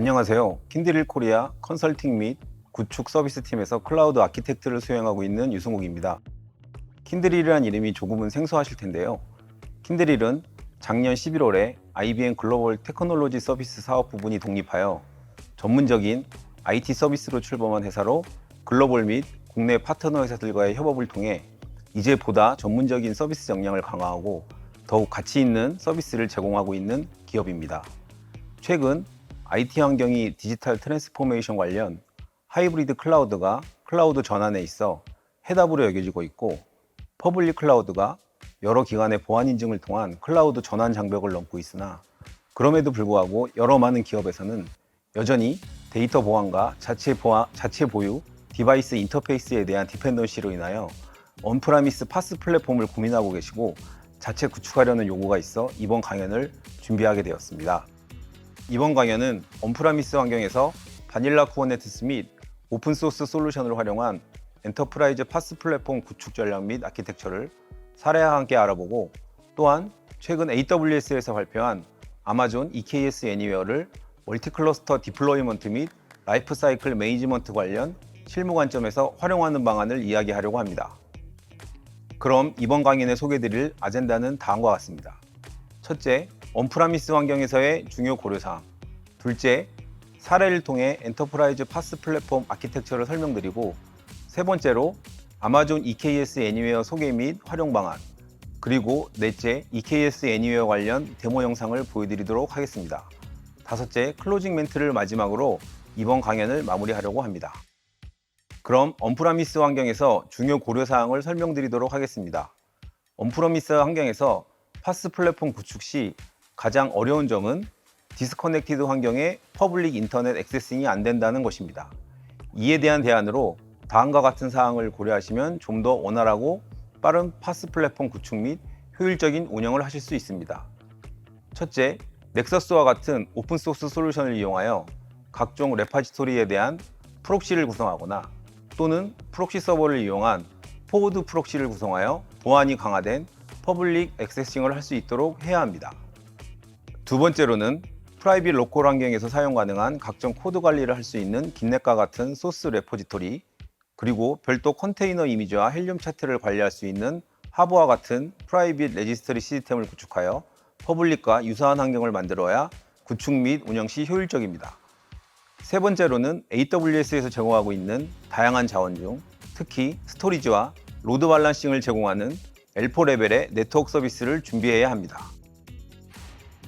안녕하세요. 킨드릴 코리아 컨설팅 및 구축 서비스 팀에서 클라우드 아키텍트를 수행하고 있는 유승욱입니다. 킨드릴이라는 이름이 조금은 생소하실 텐데요. 킨드릴은 작년 11월에 IBM 글로벌 테크놀로지 서비스 사업 부분이 독립하여 전문적인 IT 서비스로 출범한 회사로 글로벌 및 국내 파트너 회사들과의 협업을 통해 이제 보다 전문적인 서비스 역량을 강화하고 더욱 가치 있는 서비스를 제공하고 있는 기업입니다. 최근 IT 환경이 디지털 트랜스포메이션 관련 하이브리드 클라우드가 클라우드 전환에 있어 해답으로 여겨지고 있고 퍼블릭 클라우드가 여러 기관의 보안 인증을 통한 클라우드 전환 장벽을 넘고 있으나 그럼에도 불구하고 여러 많은 기업에서는 여전히 데이터 보안과 자체 보안, 자체 보유 디바이스 인터페이스에 대한 디펜던시로 인하여 언프라미스 파스 플랫폼을 고민하고 계시고 자체 구축하려는 요구가 있어 이번 강연을 준비하게 되었습니다. 이번 강연은 언프라미스 환경에서 바닐라 쿠버네티스 및 오픈소스 솔루션을 활용한 엔터프라이즈 파스 플랫폼 구축 전략 및 아키텍처를 사례와 함께 알아보고 또한 최근 AWS에서 발표한 아마존 EKS 애니웨어를 멀티 클러스터 디플로이먼트 및 라이프 사이클 매니지먼트 관련 실무 관점에서 활용하는 방안을 이야기하려고 합니다. 그럼 이번 강연에 소개드릴 아젠다는 다음과 같습니다. 첫째, 언프라미스 환경에서의 중요 고려사항. 둘째, 사례를 통해 엔터프라이즈 파스 플랫폼 아키텍처를 설명드리고 세 번째로 아마존 EKS 애니웨어 소개 및 활용 방안 그리고 넷째 EKS 애니웨어 관련 데모 영상을 보여드리도록 하겠습니다. 다섯째 클로징 멘트를 마지막으로 이번 강연을 마무리하려고 합니다. 그럼 언프라미스 환경에서 중요 고려 사항을 설명드리도록 하겠습니다. 언프라미스 환경에서 파스 플랫폼 구축 시 가장 어려운 점은 디스커넥티드 환경에 퍼블릭 인터넷 액세싱이 안 된다는 것입니다. 이에 대한 대안으로 다음과 같은 사항을 고려하시면 좀 더 원활하고 빠른 파스 플랫폼 구축 및 효율적인 운영을 하실 수 있습니다. 첫째, 넥서스와 같은 오픈소스 솔루션을 이용하여 각종 레파지토리에 대한 프록시를 구성하거나 또는 프록시 서버를 이용한 포워드 프록시를 구성하여 보안이 강화된 퍼블릭 액세싱을 할 수 있도록 해야 합니다. 두 번째로는 프라이빗 로컬 환경에서 사용 가능한 각종 코드 관리를 할 수 있는 긴넷과 같은 소스 레포지토리 그리고 별도 컨테이너 이미지와 헬륨 차트를 관리할 수 있는 하브와 같은 프라이빗 레지스터리 시스템을 구축하여 퍼블릭과 유사한 환경을 만들어야 구축 및 운영 시 효율적입니다. 세 번째로는 AWS에서 제공하고 있는 다양한 자원 중 특히 스토리지와 로드 밸런싱을 제공하는 L4 레벨의 네트워크 서비스를 준비해야 합니다.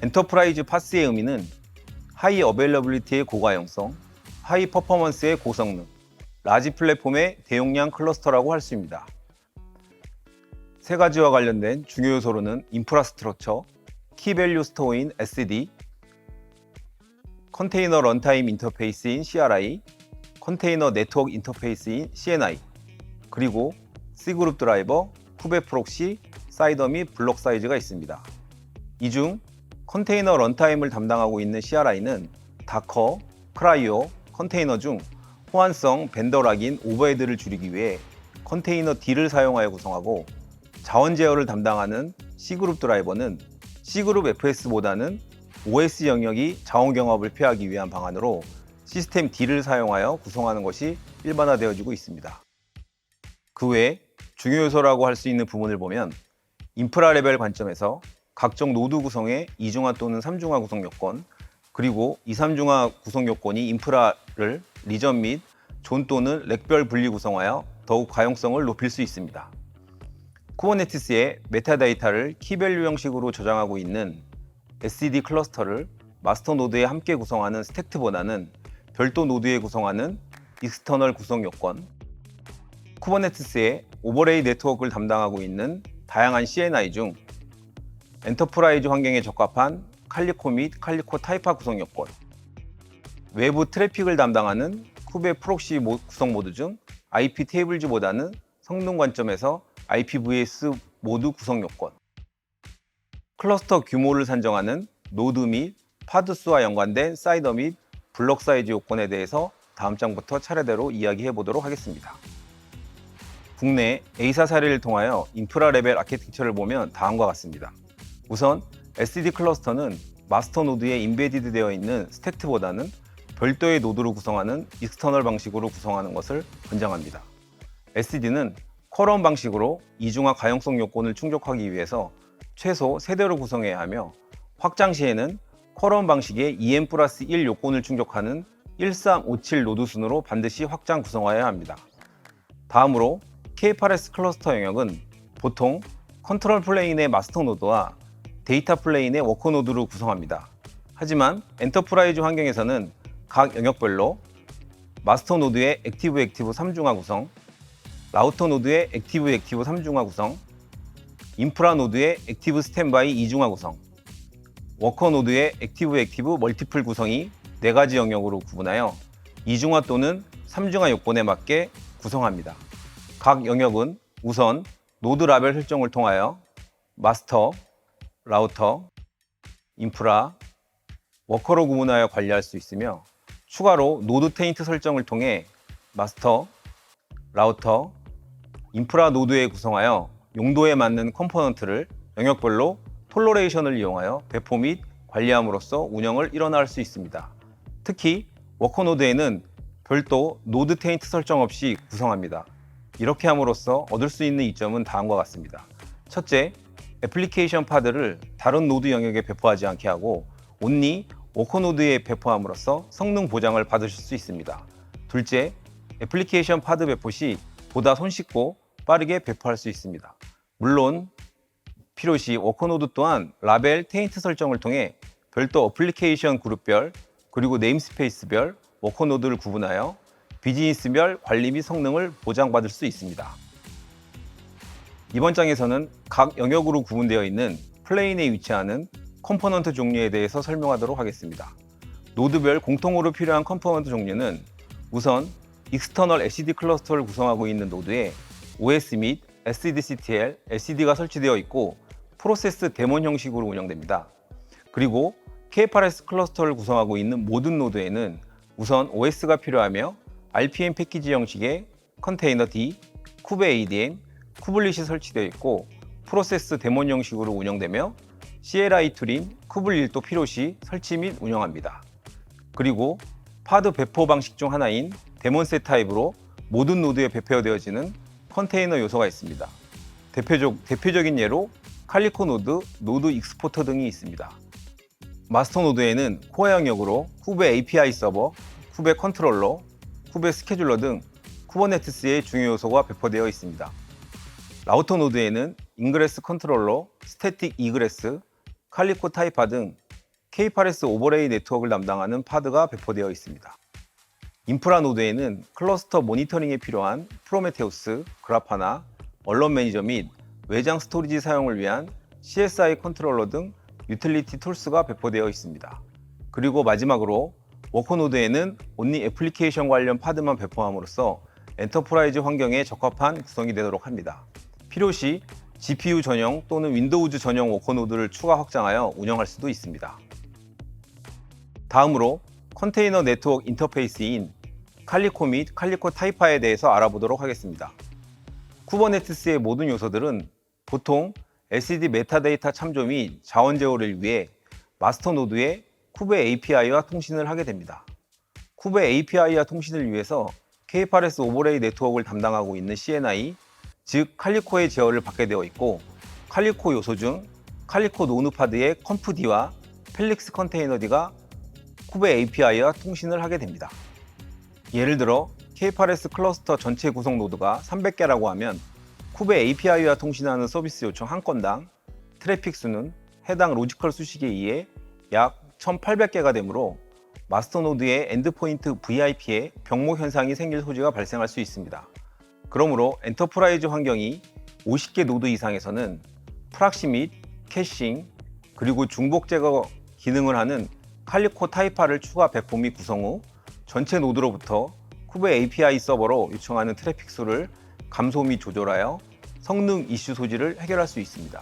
엔터프라이즈 파스의 의미는 하이 어베일러빌리티의 고가용성, 하이 퍼포먼스의 고성능, 라지 플랫폼의 대용량 클러스터라고 할 수 있습니다. 세 가지와 관련된 중요 요소로는 인프라스트럭처, 키밸류 스토어인 SD, 컨테이너 런타임 인터페이스인 CRI, 컨테이너 네트워크 인터페이스인 CNI, 그리고 C그룹 드라이버, 쿠베 프록시, 사이더 및 블록 사이즈가 있습니다. 이중 컨테이너 런타임을 담당하고 있는 CRI는 다커, 크라이오, 컨테이너 중 호환성 벤더 락인 오버헤드를 줄이기 위해 컨테이너 D를 사용하여 구성하고 자원 제어를 담당하는 C그룹 드라이버는 C그룹 FS보다는 OS 영역이 자원 경합을 피하기 위한 방안으로 시스템 D를 사용하여 구성하는 것이 일반화되어지고 있습니다. 그 외에 중요 요소라고 할 수 있는 부분을 보면 인프라 레벨 관점에서 각종 노드 구성의 이중화 또는 삼중화 구성 요건 그리고 2, 3중화 구성 요건이 인프라를 리전 및 존 또는 렉별 분리 구성하여 더욱 가용성을 높일 수 있습니다. 쿠버네티스의 메타데이터를 키밸류 형식으로 저장하고 있는 SCD 클러스터를 마스터 노드에 함께 구성하는 스택트보다는 별도 노드에 구성하는 익스터널 구성 요건, 쿠버네티스의 오버레이 네트워크를 담당하고 있는 다양한 CNI 중 엔터프라이즈 환경에 적합한 칼리코 및 칼리코 타이파 구성 요건, 외부 트래픽을 담당하는 쿠베 프록시 모- 구성 모드 중 IP 테이블즈보다는 성능 관점에서 IPVS 모드 구성 요건, 클러스터 규모를 산정하는 노드 및 파드 수와 연관된 사이더 및 블록 사이즈 요건에 대해서 다음 장부터 차례대로 이야기해 보도록 하겠습니다. 국내 A사 사례를 통하여 인프라 레벨 아키텍처를 보면 다음과 같습니다. 우선 SD 클러스터는 마스터 노드에 인베디드 되어 있는 스택트보다는 별도의 노드로 구성하는 익스터널 방식으로 구성하는 것을 권장합니다. SD는 쿼럼 방식으로 이중화 가용성 요건을 충족하기 위해서 최소 3대로 구성해야 하며 확장 시에는 쿼럼 방식의 EM 플러스 1 요건을 충족하는 1357 노드 순으로 반드시 확장 구성하여야 합니다. 다음으로 K8S 클러스터 영역은 보통 컨트롤 플레인의 마스터 노드와 데이터 플레인의 워커 노드로 구성합니다. 하지만 엔터프라이즈 환경에서는 각 영역별로 마스터 노드의 액티브 액티브 3중화 구성, 라우터 노드의 액티브 액티브 3중화 구성, 인프라 노드의 액티브 스탠바이 2중화 구성, 워커 노드의 액티브 액티브 멀티플 구성이 4가지 영역으로 구분하여 2중화 또는 3중화 요건에 맞게 구성합니다. 각 영역은 우선 노드 라벨 설정을 통하여 마스터, 라우터, 인프라, 워커로 구분하여 관리할 수 있으며 추가로 노드 테인트 설정을 통해 마스터, 라우터, 인프라 노드에 구성하여 용도에 맞는 컴포넌트를 영역별로 톨러레이션을 이용하여 배포 및 관리함으로써 운영을 일어날 수 있습니다. 특히 워커 노드에는 별도 노드 테인트 설정 없이 구성합니다. 이렇게 함으로써 얻을 수 있는 이점은 다음과 같습니다. 첫째, 애플리케이션 파드를 다른 노드 영역에 배포하지 않게 하고 온리 워커 노드에 배포함으로써 성능 보장을 받으실 수 있습니다. 둘째, 애플리케이션 파드 배포 시 보다 손쉽고 빠르게 배포할 수 있습니다. 물론 필요시 워커 노드 또한 라벨 테인트 설정을 통해 별도 어플리케이션 그룹별 그리고 네임스페이스별 워커 노드를 구분하여 비즈니스별 관리 및 성능을 보장받을 수 있습니다. 이번 장에서는 각 영역으로 구분되어 있는 플레인에 위치하는 컴포넌트 종류에 대해서 설명하도록 하겠습니다. 노드별 공통으로 필요한 컴포넌트 종류는 우선 익스터널 SCD 클러스터를 구성하고 있는 노드에 OS 및 SDCTL, LCD가 설치되어 있고 프로세스 데몬 형식으로 운영됩니다. 그리고 K8S 클러스터를 구성하고 있는 모든 노드에는 우선 OS가 필요하며 RPM 패키지 형식의 컨테이너 D, 쿠베 ADM, 쿠블릿이 설치되어 있고 프로세스 데몬 형식으로 운영되며 CLI 툴인 쿠블1도 필요시 설치 및 운영합니다. 그리고 파드 배포 방식 중 하나인 데몬셋 타입으로 모든 노드에 배포되어지는 컨테이너 요소가 있습니다. 대표적, 대표적인 예로 칼리코 노드, 노드 익스포터 등이 있습니다. 마스터 노드에는 코어 영역으로 쿠베 API 서버, 쿠베 컨트롤러, 쿠베 스케줄러 등 쿠버네티스의 중요 요소가 배포되어 있습니다. 라우터 노드에는 인그레스 컨트롤러, 스태틱 이그레스, 칼리코 타이파 등 K8S 오버레이 네트워크를 담당하는 파드가 배포되어 있습니다. 인프라 노드에는 클러스터 모니터링에 필요한 프로메테우스, 그라파나, 언론 매니저 및 외장 스토리지 사용을 위한 CSI 컨트롤러 등 유틸리티 툴스가 배포되어 있습니다. 그리고 마지막으로 워커 노드에는 온리 애플리케이션 관련 파드만 배포함으로써 엔터프라이즈 환경에 적합한 구성이 되도록 합니다. 필요시 GPU 전용 또는 윈도우즈 전용 워커 노드를 추가 확장하여 운영할 수도 있습니다. 다음으로 컨테이너 네트워크 인터페이스인 칼리코 및 칼리코 타이파에 대해서 알아보도록 하겠습니다. 쿠버네티스의 모든 요소들은 보통 LCD 메타데이터 참조 및 자원 제어를 위해 마스터 노드의 쿠베 API와 통신을 하게 됩니다. 쿠베 API와 통신을 위해서 K8S 오버레이 네트워크를 담당하고 있는 CNI, 즉 칼리코의 제어를 받게 되어 있고 칼리코 요소 중 칼리코 노누파드의 컴프D와 펠릭스 컨테이너 D가 쿠베 API와 통신을 하게 됩니다. 예를 들어 K8S 클러스터 전체 구성 노드가 300개라고 하면 쿠베 API와 통신하는 서비스 요청 한 건당 트래픽 수는 해당 로지컬 수식에 의해 약 1800개가 되므로 마스터 노드의 엔드포인트 VIP에 병목 현상이 생길 소지가 발생할 수 있습니다. 그러므로 엔터프라이즈 환경이 50개 노드 이상에서는 프락시 및 캐싱 그리고 중복 제거 기능을 하는 칼리코 타이파를 추가 배포 및 구성 후 전체 노드로부터 쿠베 API 서버로 요청하는 트래픽 수를 감소 및 조절하여 성능 이슈 소지를 해결할 수 있습니다.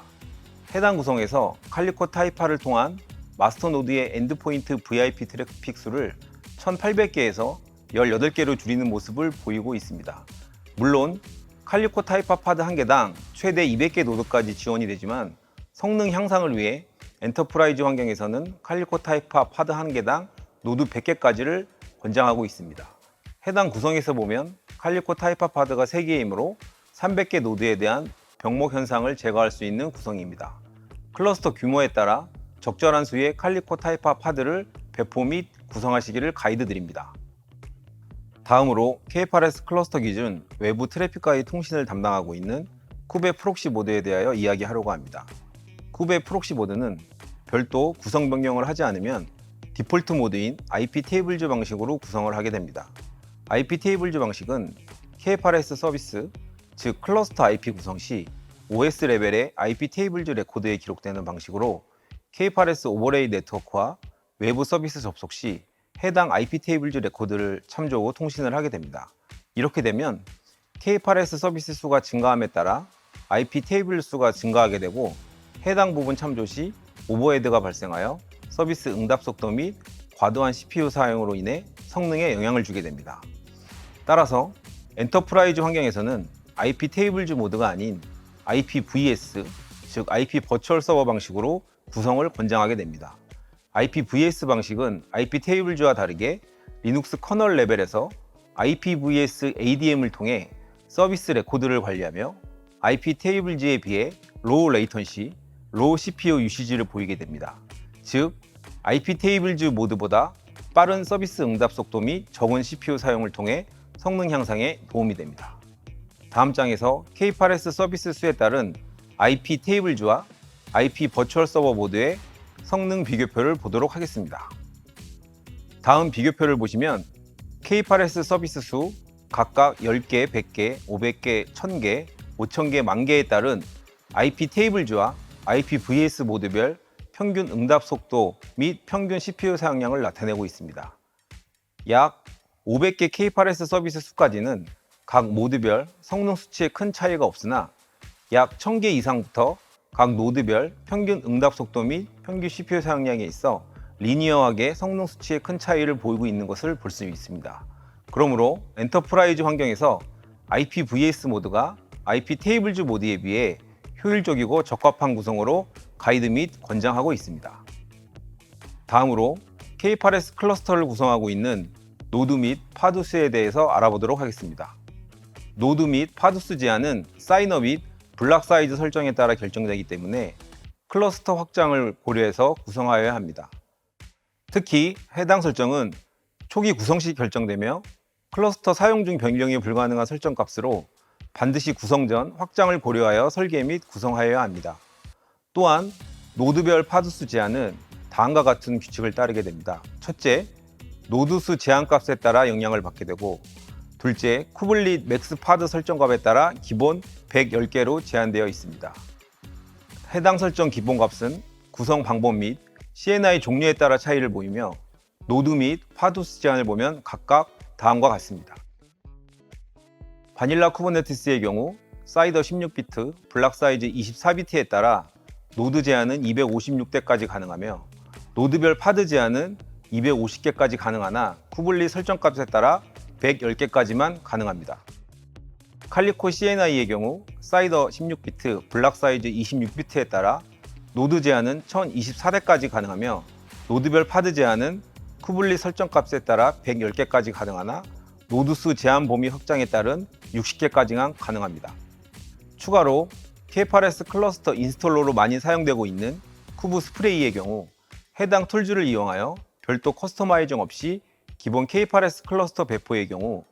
해당 구성에서 칼리코 타이파를 통한 마스터 노드의 엔드포인트 VIP 트래픽 수를 1800개에서 18개로 줄이는 모습을 보이고 있습니다. 물론 칼리코 타이파 파드 한 개당 최대 200개 노드까지 지원이 되지만 성능 향상을 위해 엔터프라이즈 환경에서는 칼리코 타이파 파드 한 개당 노드 100개까지를 권장하고 있습니다. 해당 구성에서 보면 칼리코 타이파 파드가 3개이므로 300개 노드에 대한 병목 현상을 제거할 수 있는 구성입니다. 클러스터 규모에 따라 적절한 수의 칼리코 타이파 파드를 배포 및 구성하시기를 가이드 드립니다. 다음으로 K8S 클러스터 기준 외부 트래픽과의 통신을 담당하고 있는 쿠베 프록시 모드에 대하여 이야기하려고 합니다. 쿠베 프록시 모드는 별도 구성 변경을 하지 않으면 디폴트 모드인 IP 테이블즈 방식으로 구성을 하게 됩니다. IP 테이블즈 방식은 K8S 서비스, 즉 클러스터 IP 구성 시 OS 레벨의 IP 테이블즈 레코드에 기록되는 방식으로 K8S 오버레이 네트워크와 외부 서비스 접속 시 해당 IP 테이블즈 레코드를 참조하고 통신을 하게 됩니다. 이렇게 되면 K8S 서비스 수가 증가함에 따라 IP 테이블 수가 증가하게 되고 해당 부분 참조 시 오버헤드가 발생하여 서비스 응답 속도 및 과도한 CPU 사용으로 인해 성능에 영향을 주게 됩니다. 따라서 엔터프라이즈 환경에서는 IP 테이블즈 모드가 아닌 IPVS, 즉 IP 버추얼 서버 방식으로 구성을 권장하게 됩니다. IPVS 방식은 IP 테이블즈와 다르게 리눅스 커널 레벨에서 IPVS ADM을 통해 서비스 레코드를 관리하며 IP 테이블즈에 비해 로우 레이턴시, 로우 CPU 유시지를 보이게 됩니다. 즉, IP 테이블즈 모드보다 빠른 서비스 응답 속도 및 적은 CPU 사용을 통해 성능 향상에 도움이 됩니다. 다음 장에서 K8S 서비스 수에 따른 IP 테이블즈와 IP 버추얼 서버 모드의 성능 비교표를 보도록 하겠습니다. 다음 비교표를 보시면 K8S 서비스 수 각각 10개, 100개, 500개, 1000개, 5000개, 만개에 따른 IP 테이블즈와 IPVS 모드별 평균 응답 속도 및 평균 CPU 사용량을 나타내고 있습니다. 약 500개 K8S 서비스 수까지는 각 모드별 성능 수치에 큰 차이가 없으나 약 1000개 이상부터 각 노드별 평균 응답 속도 및 평균 CPU 사용량에 있어 리니어하게 성능 수치에 큰 차이를 보이고 있는 것을 볼 수 있습니다. 그러므로 엔터프라이즈 환경에서 IPVS 모드가 IP 테이블즈 모드에 비해 효율적이고 적합한 구성으로 가이드 및 권장하고 있습니다. 다음으로 K8S 클러스터를 구성하고 있는 노드 및 파두스에 대해서 알아보도록 하겠습니다. 노드 및 파두스 제한은 사이너 및 블락 사이즈 설정에 따라 결정되기 때문에 클러스터 확장을 고려해서 구성하여야 합니다. 특히 해당 설정은 초기 구성 시 결정되며 클러스터 사용 중 변경이 불가능한 설정 값으로 반드시 구성 전 확장을 고려하여 설계 및 구성하여야 합니다. 또한 노드별 파두수 제한은 다음과 같은 규칙을 따르게 됩니다. 첫째, 노드 수 제한 값에 따라 영향을 받게 되고 둘째, 쿠블릿 맥스 파드 설정값에 따라 기본 110개로 제한되어 있습니다. 해당 설정 기본값은 구성 방법 및 CNI 종류에 따라 차이를 보이며 노드 및 파두스 제한을 보면 각각 다음과 같습니다. 바닐라 쿠버네티스의 경우 사이더 16비트, 블락 사이즈 24비트에 따라 노드 제한은 256대까지 가능하며 노드별 파드 제한은 250개까지 가능하나 쿠블릿 설정값에 따라 110개까지만 가능합니다. 칼리코 CNI의 경우 사이더 16비트, 블락 사이즈 26비트에 따라 노드 제한은 1024대까지 가능하며 노드별 파드 제한은 쿠블릿 설정 값에 따라 110개까지 가능하나 노드 수 제한 범위 확장에 따른 60개까지만 가능합니다. 추가로 K8S 클러스터 인스톨러로 많이 사용되고 있는 쿠브 스프레이의 경우 해당 툴즈를 이용하여 별도 커스터마이징 없이 기본 K8S 클러스터 배포의 경우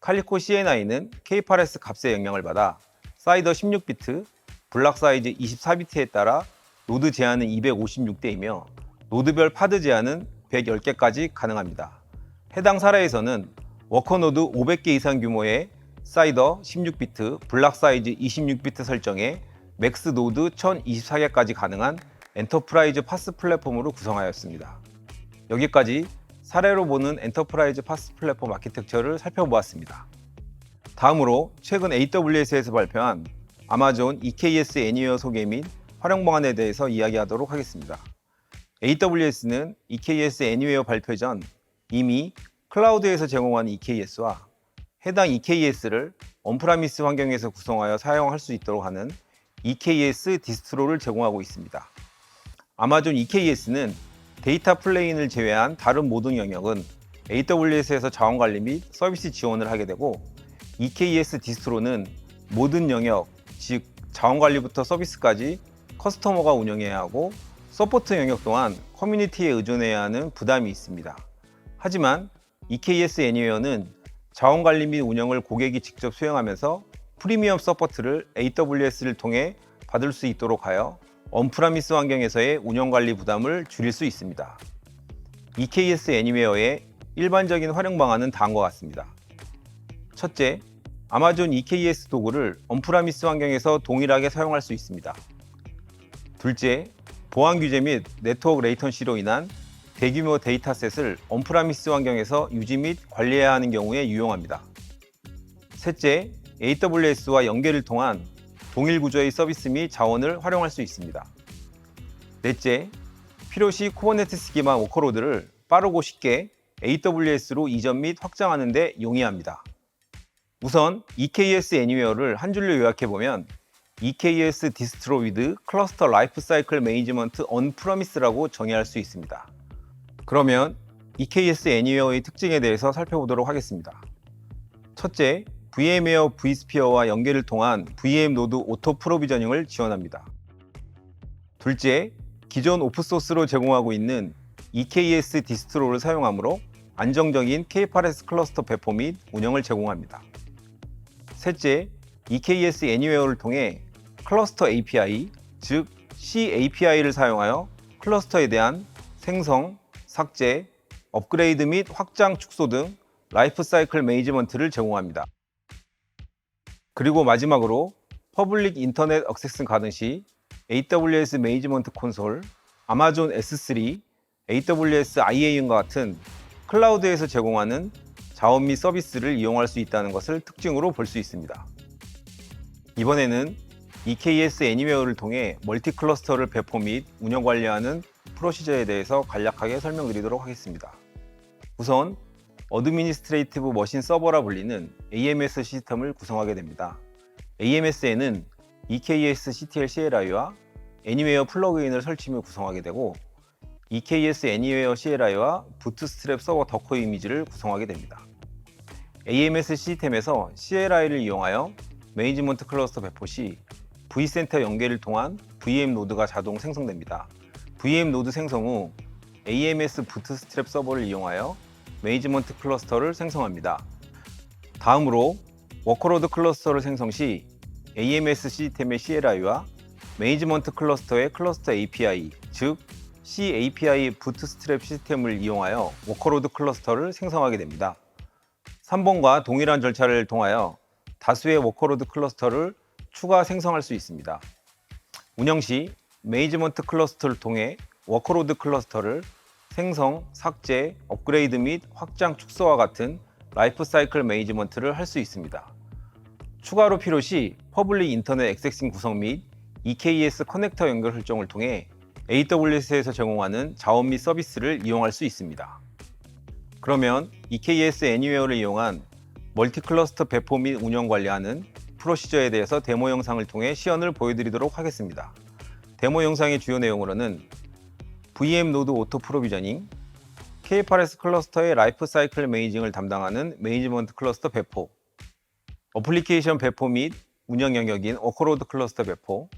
칼리코 CNI는 K8S 값의 영향을 받아 사이더 16비트, 블락 사이즈 24비트에 따라 노드 제한은 256대이며 노드별 파드 제한은 110개까지 가능합니다. 해당 사례에서는 워커노드 500개 이상 규모의 사이더 16비트, 블락 사이즈 26비트 설정에 맥스 노드 1024개까지 가능한 엔터프라이즈 파스 플랫폼으로 구성하였습니다. 여기까지 사례로 보는 엔터프라이즈 파스 플랫폼 아키텍처를 살펴보았습니다. 다음으로 최근 AWS에서 발표한 아마존 EKS 애니웨어 소개 및 활용 방안에 대해서 이야기하도록 하겠습니다. AWS는 EKS 애니웨어 발표 전 이미 클라우드에서 제공하는 EKS와 해당 EKS를 온프라미스 환경에서 구성하여 사용할 수 있도록 하는 EKS 디스트로를 제공하고 있습니다. 아마존 EKS는 데이터 플레인을 제외한 다른 모든 영역은 AWS에서 자원 관리 및 서비스 지원을 하게 되고 EKS 디스트로는 모든 영역, 즉 자원 관리부터 서비스까지 커스터머가 운영해야 하고 서포트 영역 또한 커뮤니티에 의존해야 하는 부담이 있습니다. 하지만 EKS 애니웨어는 자원 관리 및 운영을 고객이 직접 수행하면서 프리미엄 서포트를 AWS를 통해 받을 수 있도록 하여 언프라미스 환경에서의 운영 관리 부담을 줄일 수 있습니다. EKS 애니웨어의 일반적인 활용 방안은 다음과 같습니다. 첫째, 아마존 EKS 도구를 언프라미스 환경에서 동일하게 사용할 수 있습니다. 둘째, 보안 규제 및 네트워크 레이턴시로 인한 대규모 데이터셋을 언프라미스 환경에서 유지 및 관리해야 하는 경우에 유용합니다. 셋째, AWS와 연계를 통한 동일 구조의 서비스 및 자원을 활용할 수 있습니다. 넷째, 필요시 쿠버네트 쓰기만 워커로드를 빠르고 쉽게 AWS로 이전 및 확장하는 데 용이합니다. 우선 EKS 애니웨어를 한 줄로 요약해보면 EKS 디스트로 위드 클러스터 라이프 사이클 매니지먼트 언 프로미스라고 정의할 수 있습니다. 그러면 EKS 애니웨어의 특징에 대해서 살펴보도록 하겠습니다. 첫째, VM웨어 vSphere와 연계를 통한 VM 노드 오토 프로비저닝을 지원합니다. 둘째, 기존 오프소스로 제공하고 있는 EKS 디스트로를 사용하므로 안정적인 K8S 클러스터 배포 및 운영을 제공합니다. 셋째, EKS 애니웨어를 통해 클러스터 API, 즉 CAPI를 사용하여 클러스터에 대한 생성, 삭제, 업그레이드 및 확장 축소 등 라이프 사이클 매니지먼트를 제공합니다. 그리고 마지막으로 퍼블릭 인터넷 액세스 가능 시 AWS 매니지먼트 콘솔, 아마존 S3, AWS IAM과 같은 클라우드에서 제공하는 자원 및 서비스를 이용할 수 있다는 것을 특징으로 볼 수 있습니다. 이번에는 EKS 애니웨어를 통해 멀티 클러스터를 배포 및 운영 관리하는 프로시저에 대해서 간략하게 설명드리도록 하겠습니다. 우선 어드미니스트레이티브 머신 서버라 불리는 AMS 시스템을 구성하게 됩니다. AMS에는 EKS CTL CLI와 애니웨어 플러그인을 설치 후 구성하게 되고 EKS 애니웨어 CLI와 부트스트랩 서버 더커 이미지를 구성하게 됩니다. AMS 시스템에서 CLI를 이용하여 매니지먼트 클러스터 배포 시 v센터 연계를 통한 VM 노드가 자동 생성됩니다. VM 노드 생성 후 AMS 부트스트랩 서버를 이용하여 매니지먼트 클러스터를 생성합니다. 다음으로 워커로드 클러스터를 생성 시 AMS 시스템의 CLI와 매니지먼트 클러스터의 클러스터 API, 즉 CAPI 부트스트랩 시스템을 이용하여 워커로드 클러스터를 생성하게 됩니다. 3번과 동일한 절차를 통하여 다수의 워커로드 클러스터를 추가 생성할 수 있습니다. 운영 시 매니지먼트 클러스터를 통해 워커로드 클러스터를 생성, 삭제, 업그레이드 및 확장 축소와 같은 라이프 사이클 매니지먼트를 할 수 있습니다. 추가로 필요시 퍼블릭 인터넷 액세싱 구성 및 EKS 커넥터 연결 설정을 통해 AWS에서 제공하는 자원 및 서비스를 이용할 수 있습니다. 그러면 EKS 애니웨어를 이용한 멀티 클러스터 배포 및 운영 관리하는 프로시저에 대해서 데모 영상을 통해 시연을 보여드리도록 하겠습니다. 데모 영상의 주요 내용으로는 VM 노드 오토 프로비저닝, K8S 클러스터의 라이프 사이클 매니징을 담당하는 매니지먼트 클러스터 배포, 어플리케이션 배포 및 운영 영역인 워커로드 클러스터 배포,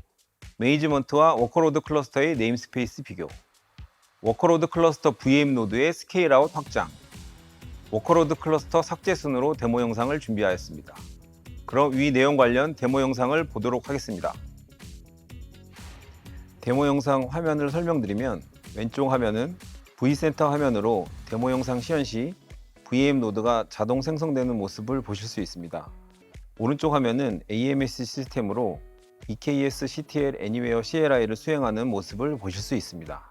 매니지먼트와 워커로드 클러스터의 네임스페이스 비교, 워커로드 클러스터 VM 노드의 스케일아웃 확장, 워커로드 클러스터 삭제 순으로 데모 영상을 준비하였습니다. 그럼 위 내용 관련 데모 영상을 보도록 하겠습니다. 데모 영상 화면을 설명드리면 왼쪽 화면은 V센터 화면으로 데모 영상 시연 시 VM 노드가 자동 생성되는 모습을 보실 수 있습니다. 오른쪽 화면은 AMS 시스템으로 EKS CTL Anywhere CLI를 수행하는 모습을 보실 수 있습니다.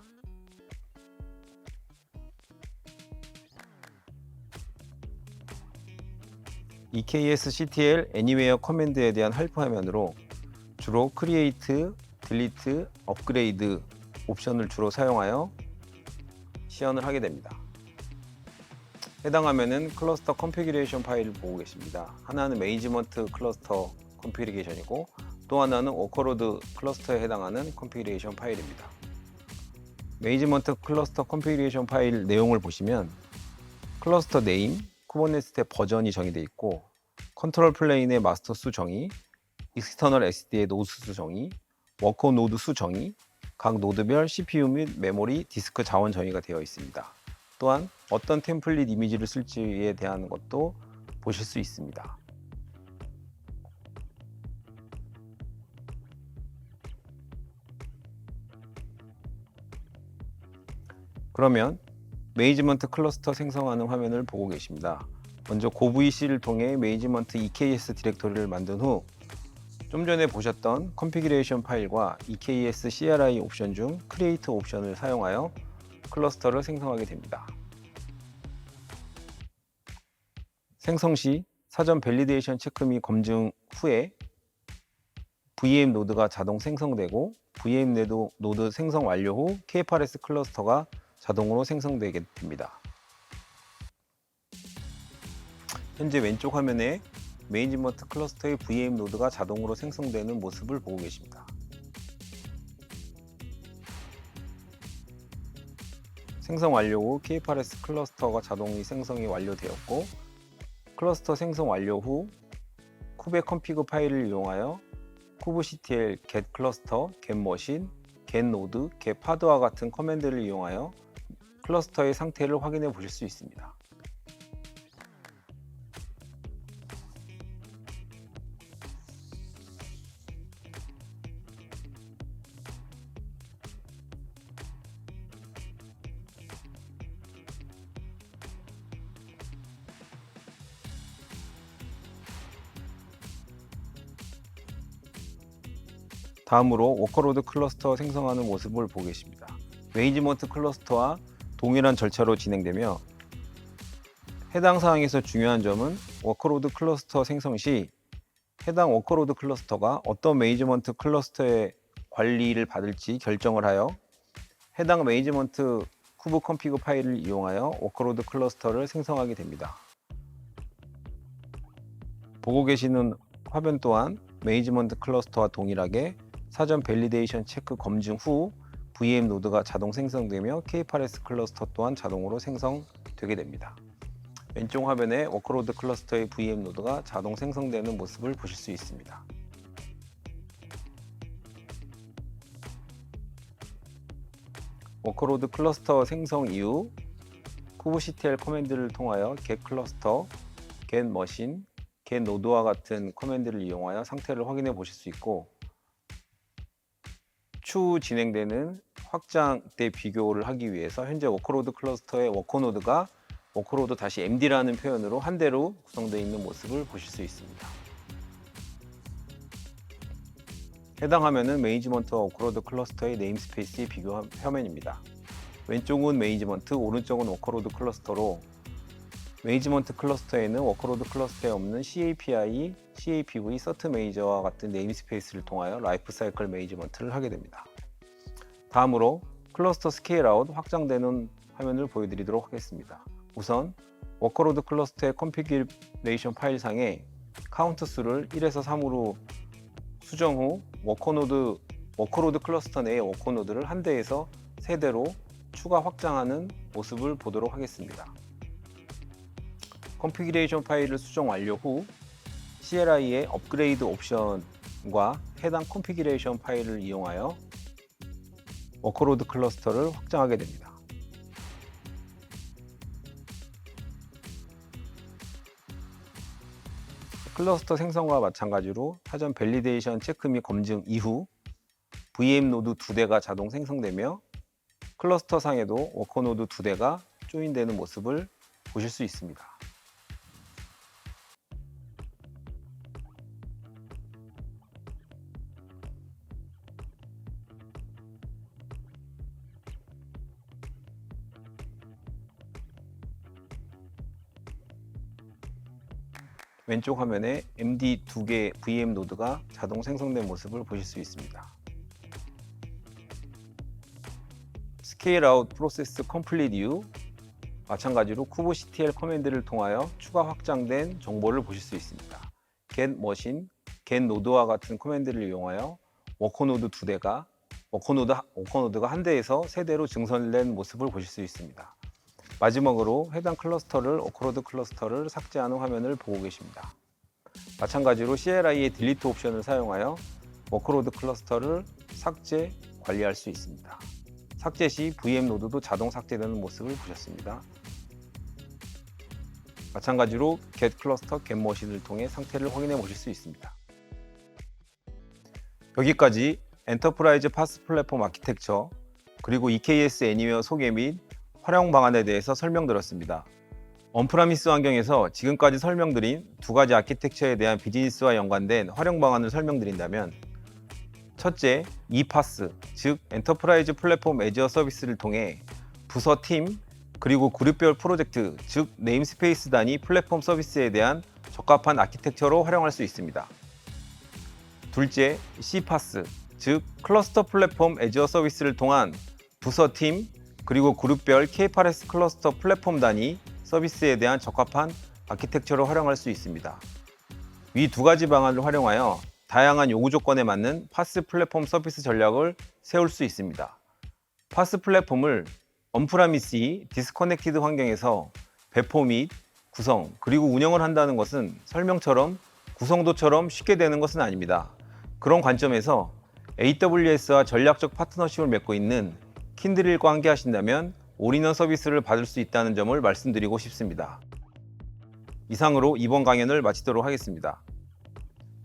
EKS CTL Anywhere 커맨드에 대한 헬프 화면으로 주로 Create, Delete, Upgrade 옵션을 주로 사용하여 시연을 하게 됩니다. 해당 화면은 클러스터 컨피그레이션 파일을 보고 계십니다. 하나는 매니지먼트 클러스터 컨피그레이션이고 또 하나는 워커로드 클러스터에 해당하는 컨피그레이션 파일입니다. 매니지먼트 클러스터 컨피그레이션 파일 내용을 보시면 클러스터 네임, 쿠버네티스의 버전이 정의되어 있고 컨트롤 플레인의 마스터 수 정의, 익스터널 SD의 노드 수 정의, 워커 노드 수 정의, 각 노드별 CPU 및 메모리, 디스크 자원 정의가 되어 있습니다. 또한 어떤 템플릿 이미지를 쓸지에 대한 것도 보실 수 있습니다. 그러면 매니지먼트 클러스터 생성하는 화면을 보고 계십니다. 먼저 고VC를 통해 매니지먼트 EKS 디렉토리를 만든 후 좀 전에 보셨던 컨피그레이션 파일과 EKS CRI 옵션 중 크리에이트 옵션을 사용하여 클러스터를 생성하게 됩니다. 생성 시 사전 밸리데이션 체크 및 검증 후에 VM 노드가 자동 생성되고 VM 노드, 노드 생성 완료 후 K8S 클러스터가 자동으로 생성되게 됩니다. 현재 왼쪽 화면에 매니지먼트 클러스터의 VM 노드가 자동으로 생성되는 모습을 보고 계십니다. 생성 완료 후 K8S 클러스터가 자동이 생성이 완료되었고 클러스터 생성 완료 후 쿠베 컴피그 파일을 이용하여 kubectl get cluster, get machine, get node, get pod와 같은 커맨드를 이용하여 클러스터의 상태를 확인해 보실 수 있습니다. 다음으로 워커로드 클러스터 생성하는 모습을 보고 계십니다. 매니지먼트 클러스터와 동일한 절차로 진행되며 해당 사항에서 중요한 점은 워커로드 클러스터 생성 시 해당 워커로드 클러스터가 어떤 매니지먼트 클러스터의 관리를 받을지 결정을 하여 해당 매니지먼트 쿠브 컴피그 파일을 이용하여 워커로드 클러스터를 생성하게 됩니다. 보고 계시는 화면 또한 매니지먼트 클러스터와 동일하게 사전 밸리데이션 체크 검증 후 VM 노드가 자동 생성되며 K8S 클러스터 또한 자동으로 생성되게 됩니다. 왼쪽 화면에 워크로드 클러스터의 VM 노드가 자동 생성되는 모습을 보실 수 있습니다. 워크로드 클러스터 생성 이후 kubectl 커맨드를 통하여 get 클러스터, get 머신, get 노드와 같은 커맨드를 이용하여 상태를 확인해 보실 수 있고 추후 진행되는 확장 때 비교를 하기 위해서 현재 워커로드 클러스터의 워커노드가 워커로드 다시 MD라는 표현으로 한 대로 구성되어 있는 모습을 보실 수 있습니다. 해당 화면은 매니지먼트와 워커로드 클러스터의 네임스페이스의 비교 화면입니다. 왼쪽은 매니지먼트, 오른쪽은 워커로드 클러스터로 매니지먼트 클러스터에는 워커로드 클러스터에 없는 CAPI, CAPV, 서트 메이저와 같은 네임스페이스를 통하여 라이프 사이클 매니지먼트를 하게 됩니다. 다음으로 클러스터 스케일 아웃 확장되는 화면을 보여드리도록 하겠습니다. 우선 워커로드 클러스터의 컨피그레이션 파일상에 카운트 수를 1에서 3으로 수정 후 워커노드 워커로드 클러스터 내의 워커노드를 한 대에서 세 대로 추가 확장하는 모습을 보도록 하겠습니다. 컨피그레이션 파일을 수정 완료 후 CLI의 업그레이드 옵션과 해당 컨피그레이션 파일을 이용하여 워커로드 클러스터를 확장하게 됩니다. 클러스터 생성과 마찬가지로 사전 밸리데이션 체크 및 검증 이후 VM 노드 두 대가 자동 생성되며 클러스터 상에도 워커 노드 두 대가 조인되는 모습을 보실 수 있습니다. 왼쪽 화면에 MD 두 개 VM 노드가 자동 생성된 모습을 보실 수 있습니다. 스케일 아웃 프로세스 컴플리트 이후 마찬가지로 kubectl 커맨드를 통하여 추가 확장된 정보를 보실 수 있습니다. get machine, get node와 같은 커맨드를 이용하여 워커 노드 두 대가 워커 노드 워커 노드가 한 대에서 세 대로 증설된 모습을 보실 수 있습니다. 마지막으로 해당 클러스터를 오크로드 클러스터를 삭제하는 화면을 보고 계십니다. 마찬가지로 CLI의 딜리트 옵션을 사용하여 워크로드 클러스터를 삭제, 관리할 수 있습니다. 삭제 시 VM 노드도 자동 삭제되는 모습을 보셨습니다. 마찬가지로 get 클러스터, get 머신을 통해 상태를 확인해 보실 수 있습니다. 여기까지 엔터프라이즈 파스 플랫폼 아키텍처 그리고 EKS 애니웨어 소개 및 활용 방안에 대해서 설명드렸습니다. 언프라미스 환경에서 지금까지 설명드린 두 가지 아키텍처에 대한 비즈니스와 연관된 활용 방안을 설명드린다면 첫째, ePaaS, 즉 엔터프라이즈 플랫폼 애지어 서비스를 통해 부서 팀 그리고 그룹별 프로젝트, 즉 네임스페이스 단위 플랫폼 서비스에 대한 적합한 아키텍처로 활용할 수 있습니다. 둘째, CPaaS, 즉 클러스터 플랫폼 애지어 서비스를 통한 부서 팀 그리고 그룹별 K8S 클러스터 플랫폼 단위 서비스에 대한 적합한 아키텍처로 활용할 수 있습니다. 위 두 가지 방안을 활용하여 다양한 요구 조건에 맞는 파스 플랫폼 서비스 전략을 세울 수 있습니다. 파스 플랫폼을 언프라미시 디스커넥티드 환경에서 배포 및 구성 그리고 운영을 한다는 것은 설명처럼 구성도처럼 쉽게 되는 것은 아닙니다. 그런 관점에서 AWS와 전략적 파트너십을 맺고 있는 킨드릴과 함께 하신다면 올인원 서비스를 받을 수 있다는 점을 말씀드리고 싶습니다. 이상으로 이번 강연을 마치도록 하겠습니다.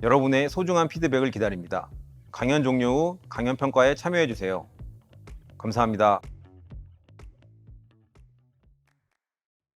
여러분의 소중한 피드백을 기다립니다. 강연 종료 후 강연 평가에 참여해 주세요. 감사합니다.